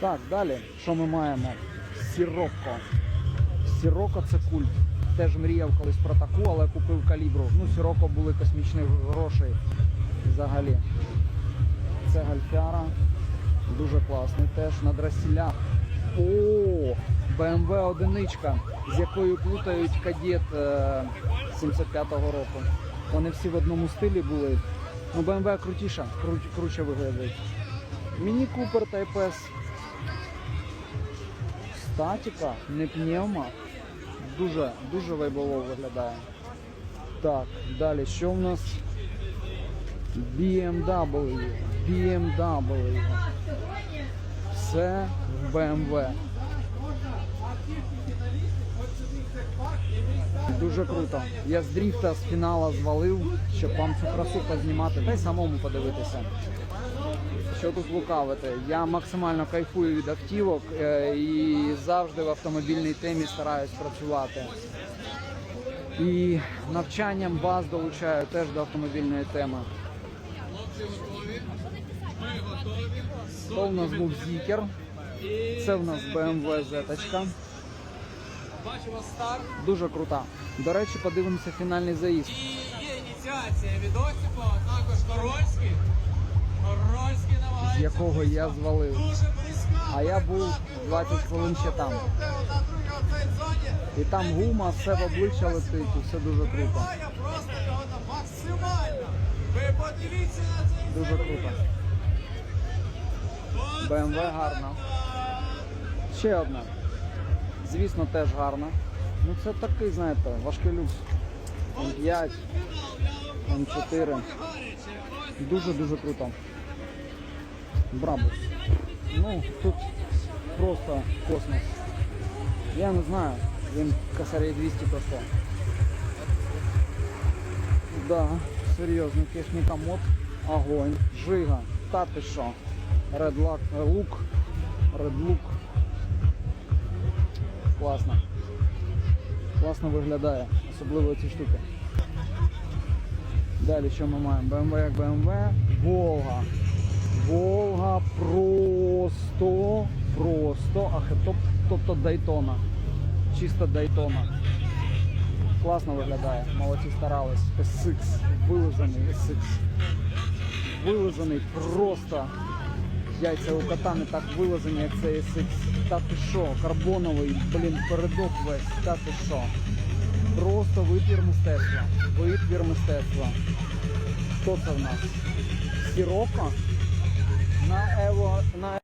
Так, далі, що ми маємо? Сіроко. Сіроко це культ. Теж мріяв колись про таку, але купив калібру. Ну, Сіроко були космічних грошей взагалі. Це гальфяра. Дуже класний теж на драсілях. О, BMW одиничка, з якою плутають кадет е, 75-го року. Вони всі в одному стилі були. Ну, BMW крутіша, кру- круче виглядають. Міні Купер Type S. Статіка, не пневма. Дуже, дуже вайбово виглядає. Так, далі, що в нас? BMW. BMW. Все в BMW. Дуже круто. Я з дріфта з фінала звалив, щоб вам цю красу познімати та й самому подивитися. Що тут лукавити? Я максимально кайфую від автівок е, і завжди в автомобільній темі стараюсь працювати. І навчанням вас долучаю теж до автомобільної теми. То в нас був Зікер, це в нас BMW Z. Бачимо старт Дуже крута. До речі, подивимося фінальний заїзд. і є ініціація від Осіпова, також Корольський. Корольський з намагається. якого я звалив. Дуже близька. А я був 20 хвилин ще там. І там гума, все в обличчя летить, і все дуже круто. Просто його на максимально. Ви подивіться на цей Дуже круто. BMW гарна. Ще одна. Звісно, теж гарна. Ну це такий, знаєте, важкий люкс. М5, М4. Дуже-дуже круто. Брабус. Ну, тут просто космос. Я не знаю, він косарей 200 коштує. Да, серйозний техніка мод. Огонь. Жига. Та ти що? Е, Look. Look. Класно. Класно виглядає, особливо ці штуки. Далі що ми маємо? BMW як BMW. Волга. Волга просто, просто, ах, тобто Дайтона. Чисто Дайтона. Класно виглядає, молодці старались. SX, вилежаний SX. Вилежаний просто. Яйця у кота не так вилазені, як це SX. Та ти що, карбоновий, блін, передок весь, та ти що. Просто витвір мистецтва. Витвір мистецтва. Хто це в нас? Сірока? На Ево, на